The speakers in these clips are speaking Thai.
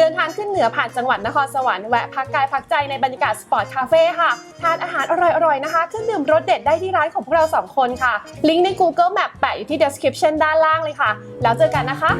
เดินทางขึ้นเหนือผ่านจังหวัดนครสวรรค์แวะพักกายพักใจในบรรยากาศสปอร์ตคาเฟ่ค่ะ ทานอาหารอร่อยๆนะคะเครื่องดื่มรสเด็ดได้ที่ร้านของพวกเรา 2 คนค่ะ ลิงก์ใน Google Map แปะอยู่ที่ description ด้านล่างเลยค่ะ แล้วเจอกันนะคะ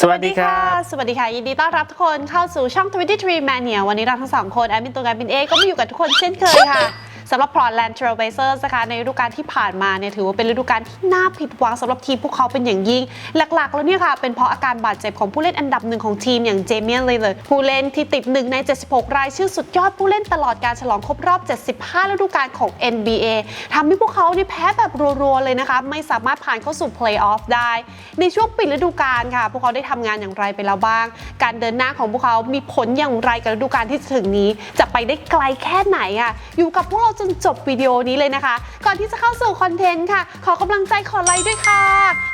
สวัสดีครับสวัสดีค่ะ ยินดีต้อนรับทุกคนเข้าสู่ช่อง 23 Mania วันนี้เราทั้งสองคน แอดมินตัวงานบินเอก็มาอยู่กับทุกคนเช่นเคยค่ะ สำหรับ Portland Trailblazers นะคะในฤดูกาลที่ผ่านมาเนี่ยถือว่าเป็นฤดูกาลที่น่าผิดหวังสำหรับทีมพวกเขาเป็นอย่างยิ่ง หลักๆ แล้วเนี่ยค่ะ เป็นเพราะอาการบาดเจ็บของผู้เล่นอันดับหนึ่งของทีมอย่างเจเมียนเลยเลยผู้เล่นที่ติดหนึ่งใน 76 รายชื่อสุดยอดผู้เล่นตลอดการฉลองครบรอบ 75 ฤดูกาลของ NBA ทำให้พวกเขาเนี่ยแพ้แบบรัวๆ เลยนะคะ ไม่สามารถผ่านเข้าสู่ Playoff ได้ ในช่วงปิดฤดูกาลค่ะ พวกเขาได้ทำงานอย่างไรไปแล้วบ้าง การเดินหน้าของพวกเขามีผลอย่างไรกับฤดูกาลที่จะถึงนี้ จะไปได้ไกลแค่ไหนอะอยู่กับพวกเราจนจบวิดีโอนี้เลยนะคะ ก่อนที่จะเข้าสู่คอนเทนต์ค่ะ ขอกำลังใจขอไลค์ด้วยค่ะ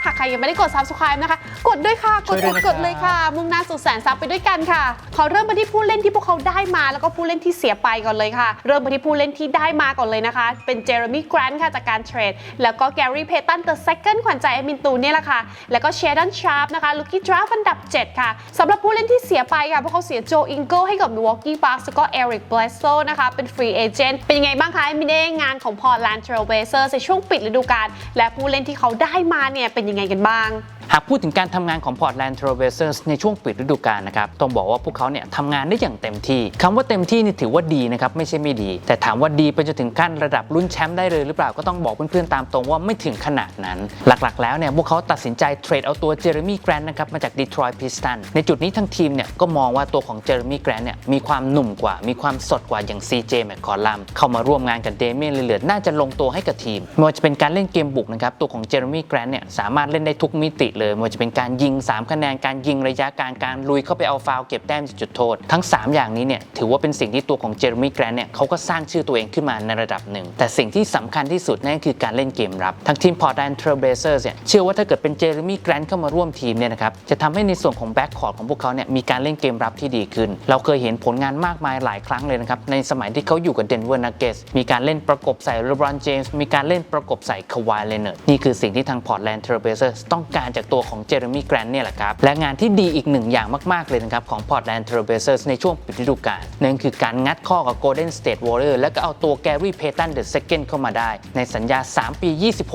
หากใครยังไม่ได้กด subscribe นะคะ กดด้วยค่ะ กดช่วยด้วยกนะดกดเลยค่ะ มุ่งหน้าสู่แสนซับไปด้วยกันค่ะ ขอเริ่มไปที่ผู้เล่นที่พวกเขาได้มาแล้วก็ผู้เล่นที่เสียไปก่อนเลยค่ะ เริ่มไปที่ผู้เล่นที่ได้มาก่อนเลยนะคะ เป็นเจอร์มี่แกรนท์ค่ะจากการเทรด แล้วก็แกรี่เพตันเดอะเซคันด์ขวัญใจแอดมินตูนเนี่ยแหละค่ะ แล้วก็เชดันชาร์ปนะคะลูกี้ดราฟอันดับ 7 ค่ะสำหรับผู้เล่นที่เสียไปค่ะพวกเขาเสียโจอิงเกิลให้กับ Milwaukee Bucks แล้วก็เอริกเบลโซนะคะเป็นฟรีเอเจนต์เป็นยังไงบ้างคล้ายมินเองานของพอร์ตแลนด์เทรลเบเซอร์ในช่วงปิดฤดูกาลและผู้เล่นที่เขาได้มาเนี่ยเป็นยังไงกันบ้าง หากพูดถึงการทำงานของ Portland Trailblazers ในช่วงปิดฤดูกาลนะครับ ต้องบอกว่าพวกเขาเนี่ยทำงานได้อย่างเต็มที่คำว่าเต็มที่นี่ถือว่าดีนะครับ ไม่ใช่ไม่ดี แต่ถามว่าดีไปจนถึงขั้นระดับรุ่นแชมป์ได้เลยหรือเปล่า ก็ต้องบอกเพื่อนๆตามตรงว่าไม่ถึงขนาดนั้น หลักๆ แล้วเนี่ยพวกเขาตัดสินใจเทรดเอาตัวเจอร์มี่แกรนนะครับมาจาก Detroit Pistons ในจุดนี้ทั้งทีมเนี่ยก็มองว่าตัวของเจอร์มี่แกรนเนี่ยมีความหนุ่มกว่า มีความสดกว่าอย่าง CJ แมคคอลัมเข้ามาร่วมงานกับเดเมียนลิลเลอร์น่าจะลงตัวให้กับทีมไม่ว่าจะเป็นการเล่นเกมบุกนะครับตัวของเจอร์มี่แกรนเนี่ยสามารถเล่นได้ทุกมิติเลยไม่ว่าจะเป็นการยิง 3 คะแนนการยิงระยะกางการลุยเข้าไปเอาฟาวเก็บแต้มจากจุดโทษ ทั้ง 3 อย่างนี้เนี่ยถือว่าเป็นสิ่งที่ตัวของเจอร์มี่แกรนเนี่ยเขาก็สร้างชื่อตัวเองขึ้นมาในระดับหนึ่ง แต่สิ่งที่สำคัญที่สุดนั่นคือการเล่นเกมรับ ทั้งทีม Portland Trailblazers เนี่ยเชื่อว่าถ้าเกิดเป็นเจอร์มี่แกรนเข้ามาร่วมทีมเนี่ยนะครับจะทำให้ในส่วนของแบ็กคอร์ดของพวกเขาเนี่ยมีการเล่นเกมรับที่ดีขึ้น เราเคยเห็นผลงานมากมายหลายครั้งเลยนะครับในสมัยที่เขาอยู่กับ Denver Nuggets มีการเล่นประกบใส่ LeBron James มีการเล่นประกบใส่ Kawhi Leonard นี่คือสิ่งที่ทาง Portland Trailblazers ต้องการจากตัวของเจอร์มี่แกรนเนี่ยแหละครับและงานที่ดีอีกหนึ่งอย่างมากๆเลยนะครับของ Portland Trailblazers ในช่วงปิดฤดูกาลนั่นคือการงัดข้อกับ Golden State Warriors แล้วก็เอาตัว Gary Payton the second เข้ามาได้ ในสัญญา 3 ปี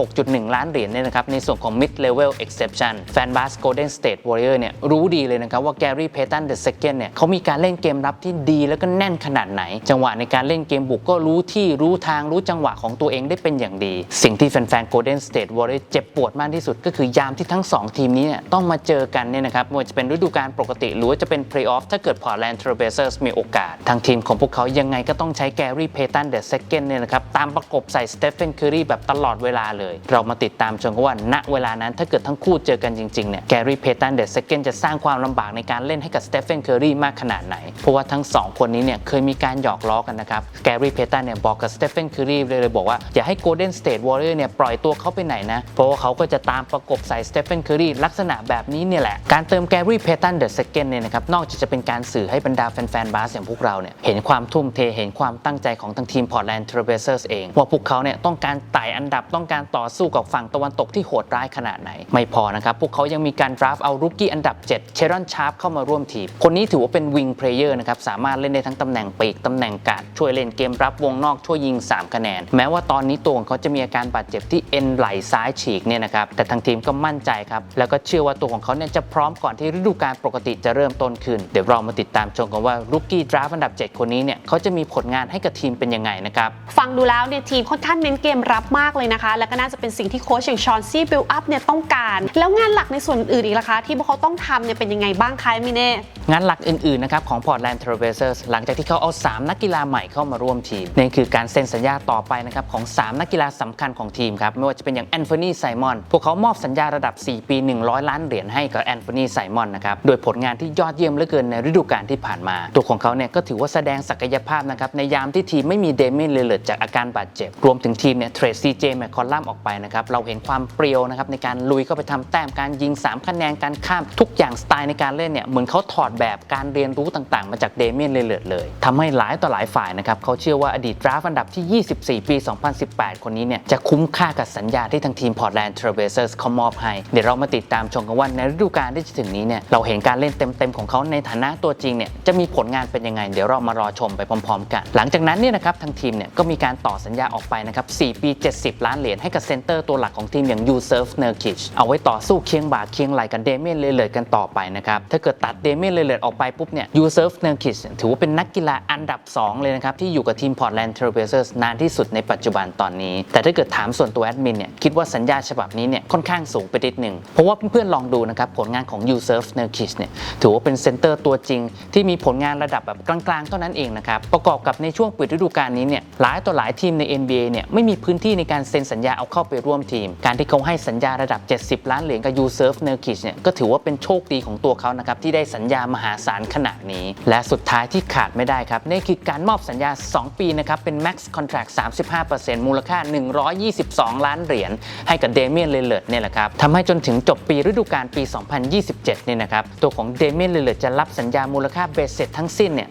26.1 ล้านเหรียญเนี่ยนะครับในส่วนของ mid level exception แฟนบาส Golden State Warriors เนี่ยรู้ดีเลยนะครับว่า Gary Payton the second เนี่ยเขามีการเล่นเกมรับที่ดีแล้วก็แน่นขนาดไหน จังหวะในการเล่นเกมบุกก็รู้ที่รู้ทางรู้จังหวะของตัวเองได้เป็นอย่างดี สิ่งที่แฟนๆ Golden State Warriors เจ็บปวดมากที่สุดก็คือยามที่ทั้งสองทีมนี้เนี่ยต้องมาเจอกันเนี่ยนะครับไม่ว่าจะเป็นฤดูกาลปกติ หรือว่าจะเป็น Playoff ถ้าเกิด Portland Trailblazers มีโอกาส ทางทีมของพวกเขายังไงก็ต้องใช้ Gary Payton the second เนี่ยนะครับตามประกบใส่ Stephen Curry แบบตลอดเวลาเลย เรามาติดตามชมกันว่าณเวลานั้นถ้าเกิดทั้งคู่เจอกันจริงๆเนี่ย Gary Payton the second จะสร้างความลำบากในการเล่นให้กับ Stephen Curry มากขนาดไหนเพราะว่าทั้งสองคนนี้เนี่ยเคยมีการหยอกล้อกันนะครับ Gary Payton เนี่ยบอกกับ Stephen Curry เลยบอกว่าอย่าให้ Golden State Warrior เนี่ยปล่อยตัวเขาไปไหนนะเพราะว่าเขาก็จะตามประกบใส่ Stephen Curry ลักษณะแบบนี้เนี่ยแหละ การเติม Gary Payton the second เนี่ยนะครับนอกจากจะเป็นการสื่อให้บรรดาแฟนๆบาสอย่างพวกเราเนี่ยเห็นความทุ่มเทเห็นความตั้งใจของทั้งทีม Portland Trailblazers เอง ว่าพวกเขาเนี่ยต้องการไต่อันดับต้องการต่อสู้กับฝั่งตะวันตกที่โหดร้ายขนาดไหน ไม่พอนะครับ พวกเขายังมีการ draft เอารุกกี้อันดับ 7 เชรอนชาร์ปเข้ามาร่วมทีม คนนี้ถือว่าเป็นวิงเพลเยอร์นะครับสามารถเล่นได้ทั้งตำแหน่งปีกตำแหน่งการดช่วยเล่นเกมรับวงนอกช่วยยิง 3 คะแนน แม้ว่าตอนนี้ตัวของเขาจะมีอาการบาดเจ็บที่เอ็นไหล่ซ้ายฉีกเนี่ยนะครับแต่ทางทีมก็มั่นใจครับแล้วก็เชื่อว่าตัวของเขาเนี่ยจะพร้อมก่อนที่ฤดูกาลปกติจะเริ่มต้นขึ้น เดี๋ยวเรามาติดตามชมกันว่ารุกกี้ดราฟอันดับ 7 คนนี้เนี่ยเขาจะมีผลงานให้กับทีมเป็นยังไงนะครับ ฟังดูแล้วเนี่ยทีมค่อนข้างเน้นเกมรับมากเลยนะคะ และก็น่าจะเป็นสิ่งที่โค้ชอย่างชอนซี่บิลอัพเนี่ยต้องการ แล้วงานหลักในส่วนอื่นอีกล่ะคะ ที่พวกเขาต้องทำเนี่ยเป็นยังไงบ้างคะมิเน่งานหลักอื่นๆนะครับของ Portland Trailblazers หลังจากที่เขาเอา 3 นักกีฬาใหม่เข้ามาร่วมทีมนั่นคือการเซ็นสัญญาต่อไปนะครับของ 3 นักกีฬาสำคัญของทีมครับไม่ว่าจะเป็นอย่างแอนโทนีไซมอนพวกเขามอบสัญญาระดับ4 4ปี 100 ล้านเหรียญให้กับแอนโทนีไซมอนนะครับโดยผลงานที่ยอดเยี่ยมเหลือเกินในฤดูกาลที่ผ่านมา ตัวของเขาเนี่ยก็ถือว่าแสดงศักยภาพนะครับในยามที่ทีมไม่มีเดเมนเลเลร์จากอาการบาดเจ็บ รวมถึงทีมเนี่ยเทรดซีเจแมคคอลลัมออกไปนะครับเราเห็นความเปรียวนะครับในการลุยเข้าไปทำแต้มการยิง 3 คะแนนการข้ามทุกอย่างสไตล์ในการเล่นเนี่ยเหมือนเขาถอดแบบการเรียนรู้ต่างๆ มาจากเดเมนเลเลร์เลยทำให้หลายต่อหลายฝ่ายนะครับเขาเชื่อว่าอดีตดราฟอันดับที่ 24 ปี 2018 คนนี้เนี่ยจะคุ้มค่ากับสัญญาที่ทางทีมพอร์ตแลนด์เทรเบเซอร์เขามอบให้เดี๋ยวเรามาติดตามชมกันว่าในฤดูกาลที่จะถึงนี้เนี่ยเราเห็นการเล่นเต็มๆของเขาในฐานะตัวจริงเนี่ยจะมีผลงานเป็นยังไง เดี๋ยวเรามารอชมไปพร้อมๆ กัน หลังจากนั้นเนี่ยนะครับทางทีมเนี่ยก็มีการต่อสัญญาออกไปนะครับ 4 ปี 70 ล้านเหรียญให้กับเซนเตอร์ตัวหลักของทีมอย่างยูเซิร์ฟเนอร์คิชเอาไว้ต่อสู้เคียงบ่าเคียงไหลกับเดเมียนเลเลร์กันต่อไปนะครับถ้าเกิดตัดเดเมียนเลเลร์ออกไปปุ๊บเนี่ยยูเซิร์ฟเนอร์คิชถือว่าเป็นนักกีฬาอันดับ 2 เลยนะครับที่อยู่กับทีมพอร์ตแลนด์เทรเบเซอร์นานที่สุดในปัจจุบันตอนนี้ แต่ถ้าเกิดถามส่วนตัวแอดมินเนี่ยคิดว่าสัญญาฉบับนี้เนี่ยค่อนข้างสูงไปนิดหนึ่งเพราะว่าเพื่อนๆลองดูนะครับผลงานของ u s e r f n e r k i s เนี่ยถือว่าเป็นเซนเตอร์ตัวจริง ที่มีผลงานระดับแบบกลางๆเท่านั้นเองนะครับประกอบกับในช่วงปิดฤดูกาลนี้เนี่ยหลายต่อหลายทีมใน NBA เนี่ยไม่มีพื้นที่ในการเซ็นสัญญาเอาเข้าไปร่วมทีม การที่เขาให้สัญญาระดับ 70 ล้านเหรียญกับ u s e r f n e r k i s เนี่ยก็ถือว่าเป็นโชคดีของตัวเขานะครับที่ได้สัญญามหาศาลขนาดนี้ และสุดท้ายที่ขาดไม่ได้ครับนี่คือการมอบสัญญา 2 ปีนะครับเป็น max contract 35%มูลค่า 122 ล้านเหรียญให้กับเดเมียนเลเลร์เนี่ยแหละครับทำให้จนถึงจบปีฤดูกาลปี 2027 เนี่ยนะครับ ตัวของเดเมียนเลเลจะรับสัญญามูลค่าเบสเสร็จทั้งสิ้นเนี่ย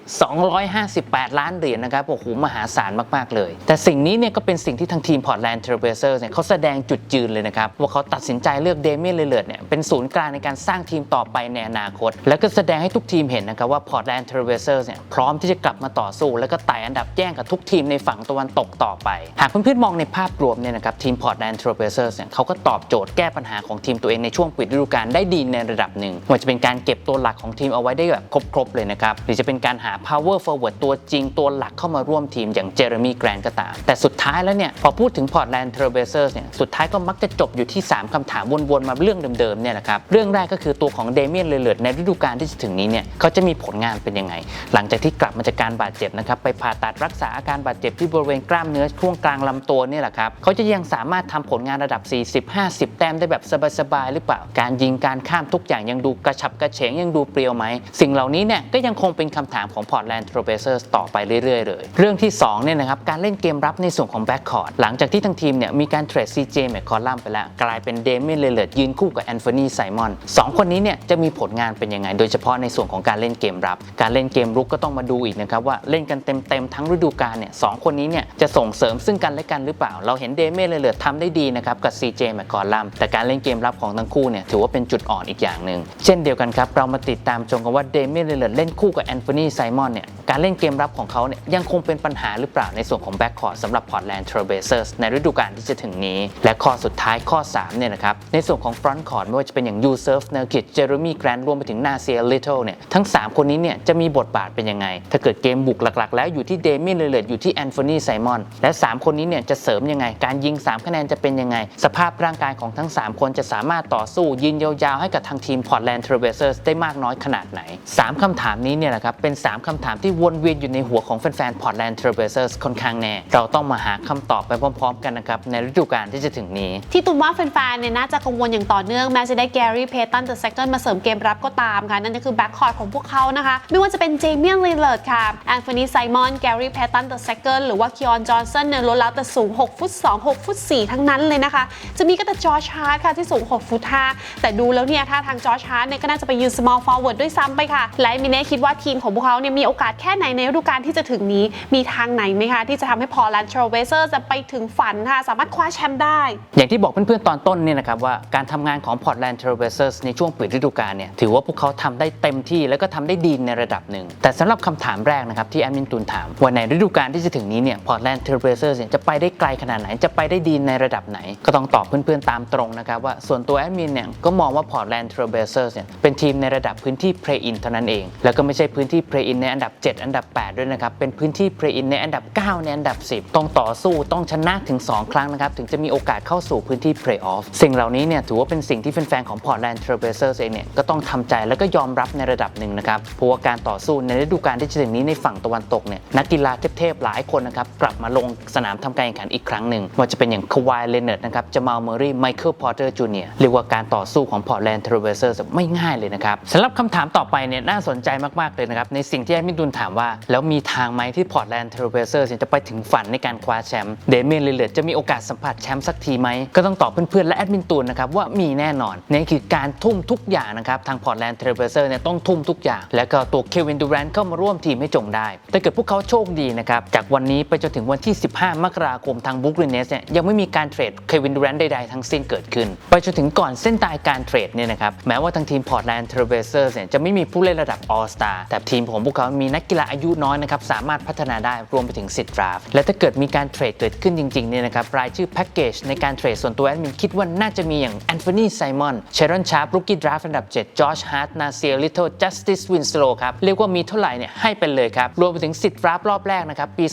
258 ล้านเหรียญนะครับ โอ้โห มหาศาลมาก ๆ เลย แต่สิ่งนี้เนี่ยก็เป็นสิ่งที่ทางทีมพอร์ตแลนด์เทรเบเซอร์เนี่ยเขาแสดงจุดยืนเลยนะครับ ว่าเขาตัดสินใจเลือกเดเมียนเลเลเนี่ยเป็นศูนย์กลางในการสร้างทีมต่อไปในอนาคต แล้วก็แสดงให้ทุกทีมเห็นนะครับว่าพอร์ตแลนด์เทรเบเซอร์เนี่ยพร้อมที่จะกลับมาต่อสู้ แล้วก็ไต่อันดับแย่งกับทุกทีมในฝั่งตะวันตกต่อไป หากเพื่อนๆมองในภาพรวมเนี่ยนะครับทีมพอร์ตแลนด์เทรเบเซอร์เนี่ยเขาก็ตอบโจทย์แก้ปัญหาของทีมตัวเองในช่วงปิดฤดูกาลได้ดีในระดับหนึ่งไม่ว่าจะเป็นการเก็บตัวหลักของทีมเอาไว้ได้แบบครบๆเลยนะครับ หรือจะเป็นการหา power forward ตัวจริงตัวหลักเข้ามาร่วมทีมอย่างเจอร์มีแกรนก็ตาม แต่สุดท้ายแล้วเนี่ย พอพูดถึง Portland Trail Blazers เนี่ย สุดท้ายก็มักจะจบอยู่ที่ 3คำถามวนๆ มาเรื่องเดิมๆเนี่ยแหละครับ เรื่องแรกก็คือตัวของเดเมียนเลเลร์ในฤดูกาลที่จะถึงนี้เนี่ยเขาจะมีผลงานเป็นยังไง หลังจากที่กลับมาจากการบาดเจ็บนะครับไปผ่าตัดรักษาอาการบาดเจ็บที่บริเวณกล้ามเนื้อช่วงกลางลำตัวเนี่ยแหละครับเขาจะยังสามารถทำผลงานระดับ 40-50 แต้มได้แบบสบายๆหรือเปล่า การยิงการข้ามทุกอย่างยังดูกระฉับกระเฉงยังดูเปรียวไหม สิ่งเหล่านี้เนี่ยก็ยังคงเป็นคำถามของ Portland Trail Blazers ต่อไปเรื่อยๆ เลย เรื่องที่2เนี่ยนะครับการเล่นเกมรับในส่วนของแบ็คคอร์ดหลังจากที่ทั้งทีมเนี่ยมีการเทรด CJ แมคคอลัมไปแล้ว กลายเป็นเดเมียนเลเลร์ยืนคู่กับแอนโทนีไซมอนสองคนนี้เนี่ยจะมีผลงานเป็นยังไง โดยเฉพาะในส่วนของการเล่นเกมรับ การเล่นเกมรุกก็ต้องมาดูอีกนะครับว่าเล่นกันเต็มๆทั้งฤดูกาลเนี่ยสองคนนี้เนี่ยจะส่งเสริมซึ่งกันและกันหรือเปล่า เราเห็นเดมียนเลเลร์ทำได้ดีนะครับกับ CJ แมคคอลัมแต่การเล่นเกมรับของทั้งคู่เนี่ยถือว่าเป็นจุดอ่อนอีกอย่างหนึ่งเช่นเดียวกันครับเรามาติดตามชมกันว่าเดเมียนเลเลร์เล่นคู่กับแอนโทนีไซมอนเนี่ย การเล่นเกมรับของเขาเนี่ยยังคงเป็นปัญหาหรือเปล่าในส่วนของแบ็คคอร์ดสำหรับ Portland Trail Blazers ในฤดูกาลที่จะถึงนี้ และข้อสุดท้ายข้อ3เนี่ยนะครับในส่วนของ front court ไม่ว่าจะเป็นอย่าง u s e r f n u r k i c Jeremy Grant รวมไปถึง Nasir Little เนี่ยทั้ง 3 คนนี้เนี่ยจะมีบทบาทเป็นยังไง ถ้าเกิดเกมบุกหลักๆ แล้วอยู่ที่เดมิเลเลร์อยู่ที่แอนโ n นีไซมอนและ 3 คนนี้เนี่ยจะเสริมยังไง การยิง 3 คะแนนจะเป็นยังไง สภาพร่างกายของทั้ง 3 คนจะสามารถต่อสู้ยืนยาวๆ ให้กับทางทีม Portland Trail Blazers ได้มากน้อยขนาดไหน 3คำถามนี้เนี่ยแหละครับเป็น 3คำถามที่วนเวียนอยู่ในหัวของแฟนๆ Portland Trail Blazers ค่อนข้างแน่ เราต้องมาหาคำตอบไปพร้อมๆ กันนะครับ ในฤดูกาลที่จะถึงนี้ ที่ตุนว่าแฟนๆ เนี่ยน่าจะกังวลอย่างต่อเนื่องแม้จะได้แกรี่เพตันเดอะเซคันมาเสริมเกมรับก็ตามค่ะ นั่นก็คือแบ็คคอร์ดของพวกเขานะคะ ไม่ว่าจะเป็นเจเมียนลีเลอร์ดค่ะแอนโทนีไซมอนแกรี่เพตันเดอะเซคันหรือว่าคิออนจอห์นสันเนี่ยล้วนแล้วแต่สูง 6 ฟุต 2 6 ฟุต 4 ทั้งนั้นเลยนะคะ จะมีก็แต่จอชาร์ดค่ะที่สูง 6 ฟุต 5 แต่ดูแล้วเนี่ยถ้าทางจอชาร์ดเนี่ยก็น่าจะไปยืน small forward ด้วยซ้ำไปค่ะและมิเน่คิดว่าทีมของพวกเขาเนี่ยมีโอกาสแค่ไหนในฤดูกาลที่จะถึงนี้มีทางไหนไหมคะ ที่จะทำให้พอแลนด์ทรเวเซอร์จะไปถึงฝันค่ะ สามารถคว้าแชมป์ได้ อย่างที่บอกเพื่อนๆตอนต้นเนี่ยนะครับว่าการทำงานของ Portland Trail Blazers ในช่วงปิดฤดูกาลเนี่ยถือว่าพวกเขาทำได้เต็มที่แล้วก็ทำได้ดีในระดับหนึ่ง แต่สำหรับคำถามแรกนะครับที่แอดมินตูนถามว่าในฤดูกาลที่จะถึงนี้เนี่ย Portland Trail Blazers เนี่ยจะไปได้ไกลขนาดไหนจะไปได้ดีในระดับไหน ก็ต้องตอบเพื่อนๆตามตรงนะครับว่าส่วนตัวแอดมินเนี่ยก็มองว่า Portland Trail Blazers เนี่ยเป็นทีมในระดับพื้นที่ Play In เท่านั้นเองแล้วก็ไม่ใช่พื้นที่ Play In ในอันดับ 7อันดับ 8 ด้วยนะครับ เป็นพื้นที่ Play In ในอันดับ 9 ในอันดับ 10 ต้องต่อสู้ต้องชนะถึง 2 ครั้งนะครับ ถึงจะมีโอกาสเข้าสู่พื้นที่ Playoff สิ่งเหล่านี้เนี่ยถือว่าเป็นสิ่งที่แฟนๆของ Portland Trail Blazers เองเนี่ยก็ต้องทำใจแล้วก็ยอมรับในระดับหนึ่งนะครับเพราะว่าการต่อสู้ในฤดูกาลที่จะถึงนี้ในฝั่งตะวันตกเนี่ยนักกีฬาเทพๆหลายคนนะครับกลับมาลงสนามทำการแข่งขันอีกครั้งหนึ่งว่าจะเป็นอย่างควายเลเนอร์ดนะครับจามาลเมอรี่ไมเคิลพอร์เตอร์จูเนียร์เรียกว่าการต่อสู้ของ Portland Trailblazers ไม่ง่ายเลยนะครับสำหรับคำถามต่อไปเนี่ยน่าสนใจมากๆเลยนะครับในสิ่งที่แอดมินตุนถามว่า แล้วมีทางไหมที่ Portland Trailblazers เนี่ยจะไปถึงฝันในการคว้าแชมป์เดเมียนลิลเลตจะมีโอกาสสัมผัสแชมป์สักทีไหม ก็ต้องตอบเพื่อนๆและแอดมินตูนนะครับว่ามีแน่นอนนี่คือการทุ่มทุกอย่างนะครับ ทาง Portland Trailblazers เนี่ยต้องทุ่มทุกอย่าง แล้วก็ตัวเควินดูแรนเข้ามาร่วมทีมให้จงได้ถ้าเกิดพวกเขาโชคดีนะครับจากวันนี้ไปจนถึงวันที่ 15 มกราคมทางบุ๊กลินเนสเนี่ยยังไม่มีการเทรดเควินดูแรนใดๆทั้งสิ้นเกิดขึ้น ไปจนถึงก่อนเส้นตายการเทรดเนี่ยนะครับแม้ว่าทางทีม Portland Trailblazers เนี่ยจะไม่มีผู้เล่นระดับ All Star แต่ทีมของพวกเขามีนักกีฬาอายุน้อยนะครับสามารถพัฒนาได้รวมไปถึงสิทธิ์ดราฟและถ้าเกิดมีการเทรดเกิดขึ้นจริงๆเนี่ยนะครับรายชื่อแพ็กเกจในการเทรดส่วนตัวแอดมินคิดว่าน่าจะมีอย่างแอนโทนีไซมอนเชรอนชาร์ปรุกี้ดราฟอันดับ 7จอร์จฮาร์ตนาเซียลิทเทิลจัสติสวินสโลครับเรียกว่ามีเท่าไหร่เนี่ยให้ไปเลยครับรวมไปถึงสิทธิ์ดราฟรอบแรกนะครับปี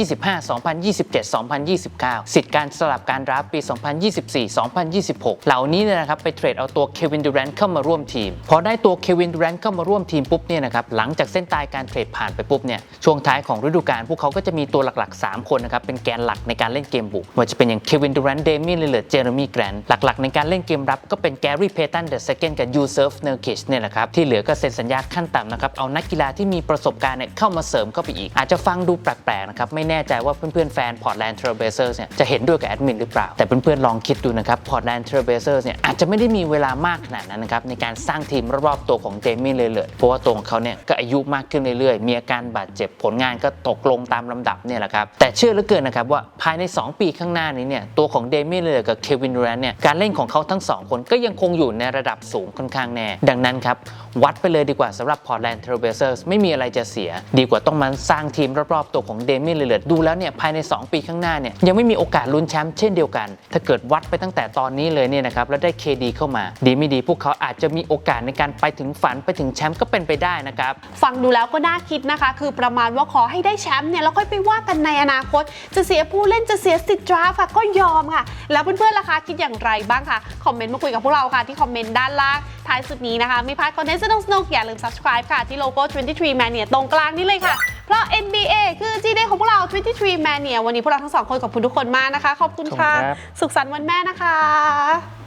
2025 2027 2029 สิทธิ์การสลับการดราฟปี 2024 2026 เหล่านี้เนี่ยนะครับไปเทรดเอาตัวเควินดูแรนเข้ามาร่วมทีมพอได้ตัวเควินดูแรนเข้ามาร่วมทีมปุ๊บเนี่ยนะครับหลังจากเส้นตายการเทรดผ่านไปปุ๊บเนี่ยช่วงท้ายของฤดูกาลพวกเขาก็จะมีตัวหลักๆ 3 คนนะครับเป็นแกนหลักในการเล่นเกมบุกว่าจะเป็นอย่างเควินดูแรนเดมิลิเลตเจอร์มี่แกรนหลักๆ ในการเล่นเกมรับก็เป็นแกรี่เพตันเดอะเซคันกับยูเซฟเนอร์กิชเนี่ยแหละครับที่เหลือก็เซ็นสัญญาขั้นต่ำนะครับเอานักกีฬาที่มีประสบการณ์เนี่ยเข้ามาเสริมเข้าไปอีก อาจจะฟังดูแปลกๆนะครับไม่แน่ใจว่าเพื่อนๆแฟน Portland Trailblazers เนี่ยจะเห็นด้วยกับแอดมินหรือเปล่าแต่เพื่อนๆลองคิดดูนะครับ Portland Trailblazers เนี่ยอาจจะไม่ได้มีเวลามากขนาดนั้นนะครับในการสร้างทีมรอบๆตัวของเดมิเลเลอร์เพราะว่าตัวของเขาเนี่ยก็อายุมากขึ้นเรื่อยๆมีอาการบาดเจ็บผลงานก็ตกลงตามลำดับเนี่ยแหละครับ แต่เชื่อเหลือเกินนะครับว่าภายใน 2 ปีข้างหน้านี้เนี่ยตัวของเดมิเลเลอร์กับเควินดูแรนเนี่ยการเล่นของเขาทั้งสองคนก็ยังคงอยู่ในระดับสูงค่อนข้างแน่ ดังนั้นครับ วัดไปเลยดีกว่าสำหรับ Portland Trailblazers ไม่มีอะไรจะเสีย ดีกว่าต้องมาสร้างทีมรอบๆตัวของเดมิเลเลอร์ดูแล้วเนี่ยภายใน 2 ปีข้างหน้าเนี่ยยังไม่มีโอกาสลุ้นแชมป์เช่นเดียวกัน ถ้าเกิดวัดไปตั้งแต่ตอนนี้เลยเนี่ยนะครับแล้วได้ KD เข้ามาดีไม่ดี พวกเขาอาจจะมีโอกาสในการไปถึงฝันไปถึงแชมป์ก็เป็นไปได้นะครับฟังดูแล้วก็น่าคิดนะคะ คือประมาณว่าขอให้ได้แชมป์เนี่ยแล้วค่อยไปว่ากันในอนาคต จะเสียผู้เล่นจะเสียสิทธิ์ดราฟต์อะก็ยอมค่ะ แล้วเพื่อนๆล่ะคะคิดอย่างไรบ้างคะคอมเมนต์มาคุยกับพวกเราค่ะที่คอมเมนต์ด้านล่างท้ายสุดนี้นะคะไม่พลาดคอนเทนต์สนุกๆอย่าลืม subscribe ค่ะที่โลโก้ 23 Mania ตรงกลางนี้เลยค่ะ เพราะ NBA คือ G Day ของพวกเรา 23 Mania วันนี้พวกเราทั้งสองคนขอบคุณทุกคนมากนะคะ ขอบคุณค่ะขอบคุณครับสุขสันต์วันแม่นะคะ